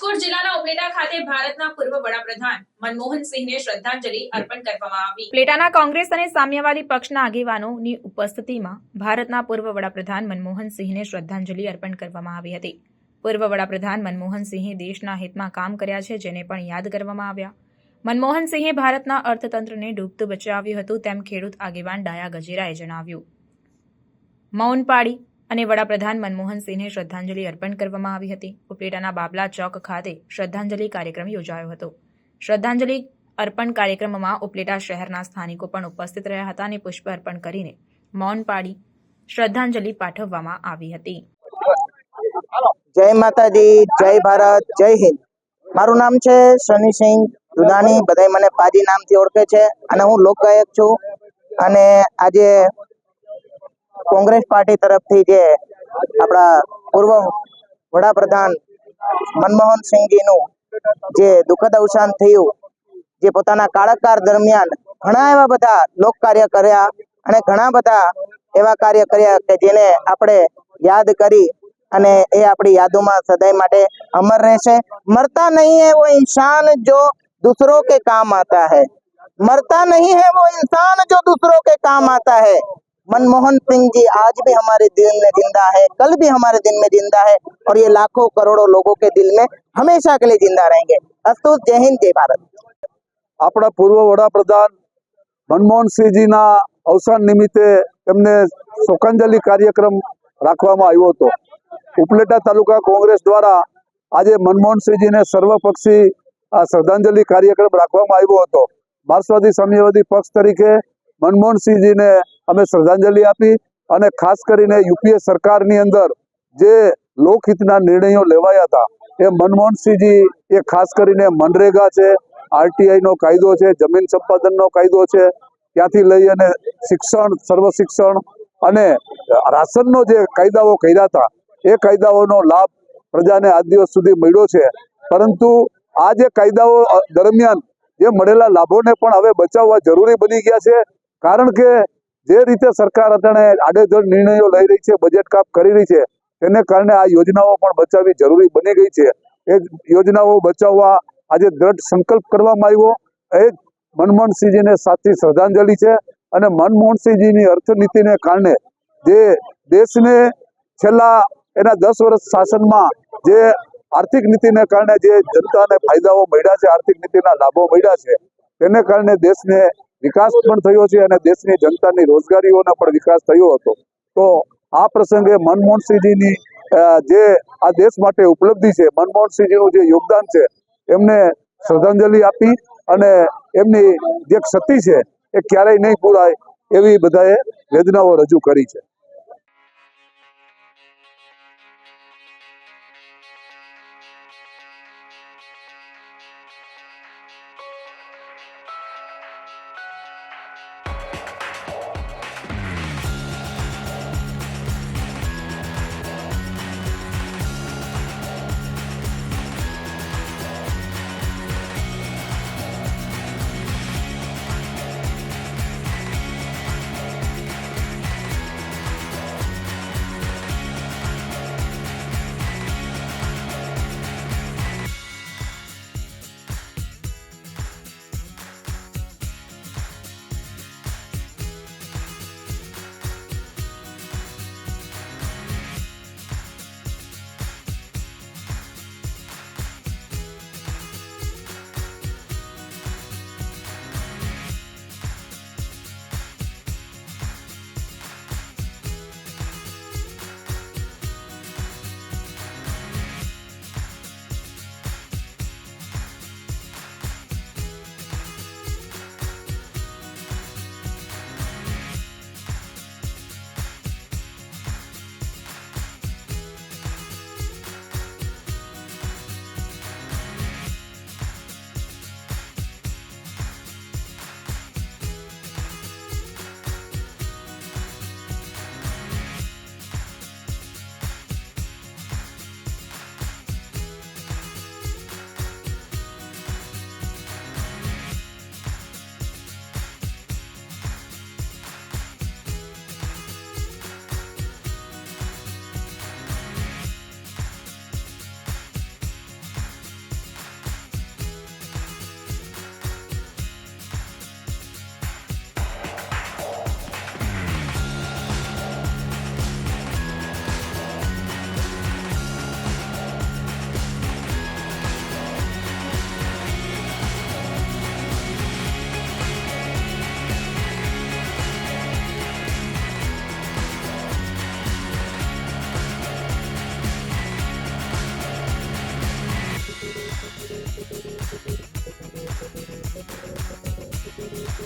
રાજકોટ જિલ્લાના ઉપલેટા ખાતે ભારતના પૂર્વ વડાપ્રધાન મનમોહન સિંહને શ્રદ્ધાંજલિ અર્પણ કરવામાં આવી. ઉપલેટાના કોંગ્રેસ અને સામ્યવાદી પક્ષના આગેવાનોની ઉપસ્થિતિમાં ભારતના પૂર્વ વડાપ્રધાન મનમોહન સિંહને શ્રદ્ધાંજલિ અર્પણ કરવામાં આવી હતી. પૂર્વ વડાપ્રધાન મનમોહન સિંહે દેશના હિતમાં કામ કર્યા છે જેને પણ યાદ કરવામાં આવ્યા. મનમોહન સિંહે ભારતના અર્થતંત્રને ડૂબતું બચાવ્યું હતું તેમ ખેડૂત આગેવાન ડાયા ગજેરાએ જણાવ્યું. મૌન પાડી અને વડાપ્રધાન મનમોહન સિંહને શ્રદ્ધાંજલિ અર્પણ કરવામાં આવી હતી. ઉપલેટાના બાબલા ચોક ખાતે શ્રદ્ધાંજલિ કાર્યક્રમ યોજાયો હતો. શ્રદ્ધાંજલિ અર્પણ કાર્યક્રમમાં ઉપલેટા શહેરના સ્થાનિકો પણ ઉપસ્થિત રહ્યા હતા અને પુષ્પ અર્પણ કરીને મૌન પાડી શ્રદ્ધાંજલિ પાઠવવામાં આવી હતી. જય માતાજી, જય ભારત, જય હિન્દ. મારું નામ છે શનિસિંહ દુધાણી બધાય મને પાજી નામથી ઓળખે છે અને હું લોકગાયક છું. અને આજે કોંગ્રેસ પાર્ટી તરફથી જે આપણા પૂર્વ વડાપ્રધાન મનમોહન સિંહજીનું જે દુઃખદ અવસાન થયું જે પોતાના કાળાકાર દરમિયાન ઘણા એવા બધા લોક કાર્ય કર્યા અને ઘણા બધા એવા કાર્ય કર્યા કે જેને આપણે યાદ કરી અને એ આપણી યાદોમાં સદાય માટે અમર રહેશે મરતા નહીં है वो इंसान जो दूसरों के काम आता है मरता नहीं है वो इंसान जो दूसरों के काम आता है मनमोहन सिंह जी आज भी हमारे दिल में जिंदा है कल भी हमारे दिल में जिंदा है और ये लाखों करोड़ों लोगों के दिल में हमेशा के लिए जिंदा रहेंगे अस्तु जय हिंद जय भारत આપણા પૂર્વ વડાપ્રધાન મનમોહનસિંહજીના અવસાન નિમિત્તે તેમને શોકાંજલિ કાર્યક્રમ રાખવામાં આવ્યો હતો ઉપલેટા તાલુકા કોંગ્રેસ દ્વારા આજે મનમોહનસિંહજીને સર્વપક્ષી આ શ્રદ્ધાંજલિ કાર્યક્રમ રાખવામાં આવ્યો હતો માર્ક્સવાદી સામ્યવાદી પક્ષ તરીકે મનમોહનસિંહજીને અમે શ્રદ્ધાંજલિ આપી અને ખાસ કરીને યુપીએ સરકારની અંદર જે લોકહિતના નિર્ણયો લેવાયા હતા, એ મનમોહનસિંહજી, એ ખાસ કરીને મનરેગા છે, આરટીઆઈનો કાયદો છે, જમીન સંપાદનનો કાયદો છે, ત્યાંથી લઈ અને શિક્ષણ, સર્વ શિક્ષણ અને રાશનનો જે કાયદાઓ કર્યા હતા, એ કાયદાઓનો લાભ પ્રજાને આજ દિવસ સુધી મળ્યો છે. પરંતુ આ જે કાયદાઓ દરમિયાન જે મળેલા લાભોને પણ હવે બચાવવા જરૂરી બની ગયા છે. કારણ કે જે રીતે સરકાર અત્યારે આડેધડ નિર્ણયો લઈ રહી છે બજેટ કાપ કરી રહી છે, તેને કારણે આ યોજનાઓ પણ બચાવવી જરૂરી બની ગઈ છે. એ યોજનાઓ બચાવવા આજે દ્રઢ સંકલ્પ કરવામાં આવ્યો. એ મનમોહનસિંહજીને સાચી શ્રદ્ધાંજલિ છે અને મનમોહનસિંહજીની અર્થનીતિને કારણે જે દેશને છેલ્લા એના દસ વર્ષ શાસનમાં જે આર્થિક નીતિને કારણે જે જનતાને ફાયદાઓ મળ્યા છે, આર્થિક નીતિના લાભો મળ્યા છે, તેને કારણે દેશને વિકાસ પણ થયો છે અને દેશની જનતાની રોજગારીઓનો પણ વિકાસ થયો હતો. તો આ પ્રસંગે મનમોહનસિંહજીની જે આ દેશ માટે ઉપલબ્ધિ છે, મનમોહનસિંહજીનું જે યોગદાન છે, એમને શ્રદ્ધાંજલિ આપી અને એમની જે ક્ષતિ છે, એ ક્યારેય નહીં પૂરાય એવી બધાએ વેદનાઓ રજૂ કરી છે.